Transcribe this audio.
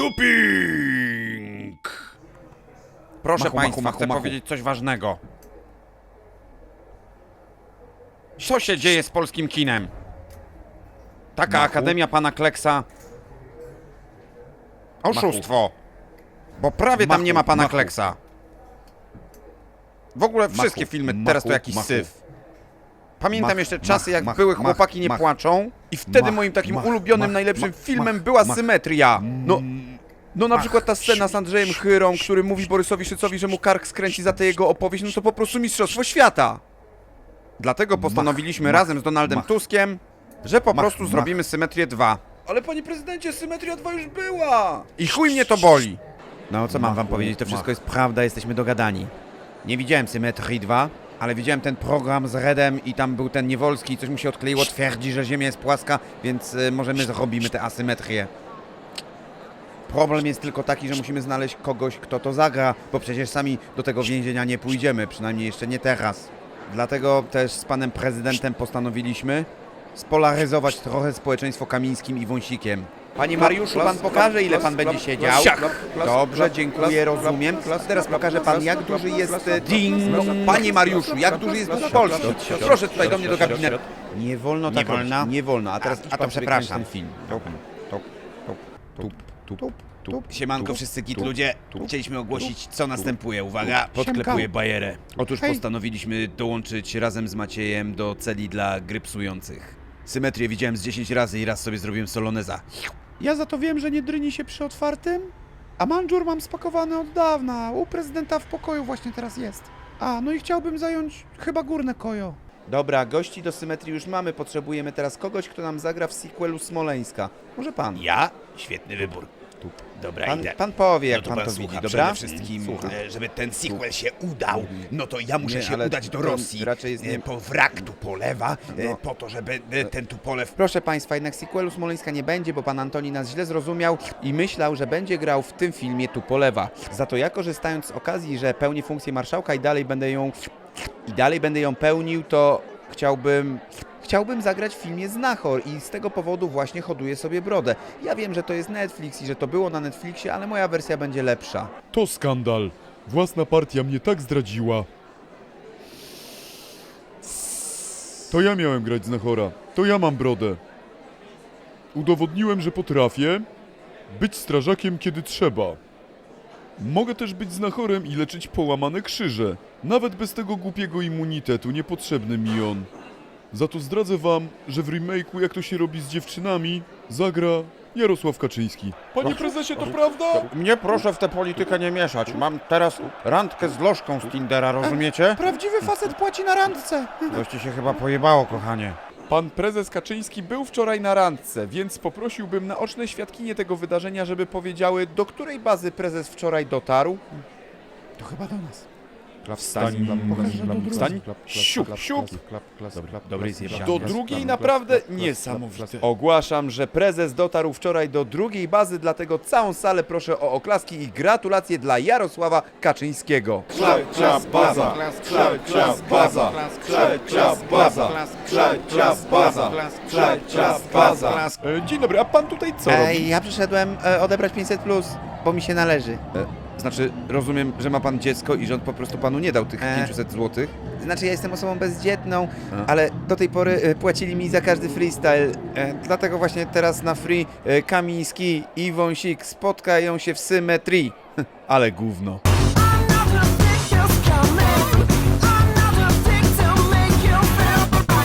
Duping! Proszę Machu, Państwa, machu, chcę machu. powiedzieć coś ważnego. Co się dzieje z polskim kinem? Taka Machu. Akademia Pana Kleksa... Oszustwo! Bo prawie tam Machu, nie ma Pana machu. Kleksa. W ogóle wszystkie filmy machu, teraz to jakiś machu. syf. Pamiętam Mach, jeszcze czasy, mach, jak mach, były mach, chłopaki nie mach. płaczą i wtedy Mach, moim takim mach, ulubionym, mach, najlepszym mach, filmem mach, była mach. symetria. No, no na Mach. przykład ta scena z Andrzejem Chyrą, który mówi Borysowi Szycowi, że mu kark skręci za tę jego opowieść, no to po prostu mistrzostwo świata. Dlatego postanowiliśmy mach, razem z Donaldem mach. Tuskiem, że po Mach, prostu mach. zrobimy Symetrię 2. Ale panie prezydencie, Symetria 2 już była! I chuj mnie to boli! No co mam wam powiedzieć, to wszystko jest prawda, jesteśmy dogadani. Nie widziałem Symetrii 2, ale widziałem ten program z Redem i tam był ten Niewolski i coś mu się odkleiło, twierdzi, że Ziemia jest płaska, więc y, może my zrobimy tę asymetrię. Problem jest tylko taki, że musimy znaleźć kogoś, kto to zagra, bo przecież sami do tego więzienia nie pójdziemy, przynajmniej jeszcze nie teraz. Dlatego też z panem prezydentem postanowiliśmy spolaryzować trochę społeczeństwo Kamińskim i Wąsikiem. Panie Mariuszu, pan pokaże, ile pan będzie siedział? Dobrze, dziękuję, rozumiem. Teraz pokaże pan, jak duży jest e, ding. Panie Mariuszu, jak duży jest duch Polski? Proszę tutaj do mnie do gabinetu. Nie wolno tak Nie wolno? robić, Nie wolno, a teraz A- to przepraszam. ten film. Tup, tup, tup, tup, tup. Siemanko wszyscy git ludzie. Chcieliśmy ogłosić co następuje. Uwaga, podklepuję bajerę. Otóż postanowiliśmy dołączyć razem z Maciejem do celi dla grypsujących. Symetrię widziałem z 10 razy i raz sobie zrobiłem soloneza. Ja za to wiem, że nie dryni się przy otwartym, a manżur mam spakowany od dawna. U prezydenta w pokoju właśnie teraz jest. A, no i chciałbym zająć chyba górne kojo. Dobra, gości do symetrii już mamy. Potrzebujemy teraz kogoś, kto nam zagra w sequelu Smoleńska. Może pan? Ja? Świetny wybór. Dobra, Pan, idę. pan powie, jak no pan pan to słucha, widzi, dobra? wszystkim, Słucham. e, żeby ten sequel się udał, no to ja muszę Nie, się ale udać do to Rosji. raczej jest e, nie- Po wrak Tupolewa, e, No. po to, żeby e, ten Tupolew Proszę Państwa, jednak sequelu Smoleńska nie będzie, bo pan Antoni nas źle zrozumiał i myślał, że będzie grał w tym filmie Tupolewa. Za to ja korzystając z okazji, że pełnię funkcję marszałka i dalej będę ją i dalej będę ją pełnił, to chciałbym chciałbym zagrać w filmie Znachor i z tego powodu właśnie hoduję sobie brodę. Ja wiem, że to jest Netflix i że to było na Netflixie, ale moja wersja będzie lepsza. To skandal. Własna partia mnie tak zdradziła. To ja miałem grać znachora. To ja mam brodę. Udowodniłem, że potrafię być strażakiem, kiedy trzeba. Mogę też być znachorem i leczyć połamane krzyże. Nawet bez tego głupiego immunitetu, niepotrzebny mi on. Za to zdradzę wam, że w remake'u Jak to się robi z dziewczynami zagra Jarosław Kaczyński. Panie prezesie, to prawda? Mnie proszę w tę politykę nie mieszać. Mam teraz randkę z lożką z Tindera, rozumiecie? Prawdziwy facet płaci na randce. Coś ci się chyba pojebało, kochanie. Pan prezes Kaczyński był wczoraj na randce, więc poprosiłbym naoczne świadkinie tego wydarzenia, żeby powiedziały, do której bazy prezes wczoraj dotarł. To chyba do nas. Wstań, Wstań. Siup, siup. Dobry zjebany. Do drugiej naprawdę niesamowite. Ogłaszam, że prezes dotarł wczoraj do drugiej bazy, dlatego całą salę proszę o oklaski i gratulacje dla Jarosława Kaczyńskiego. Trzecia baza, trzecia baza, trzecia baza, trzecia baza, trzecia baza. E, dzień dobry, a pan tutaj co robi? Ej, ja przyszedłem e, odebrać 500 plus, bo mi się należy. Znaczy, rozumiem, że ma pan dziecko i rząd po prostu panu nie dał tych E. 500 złotych. Znaczy, ja jestem osobą bezdzietną, A. ale do tej pory e, płacili mi za każdy freestyle. E, dlatego właśnie teraz na free e, Kamiński i Wąsik spotkają się w symetrii. ale gówno.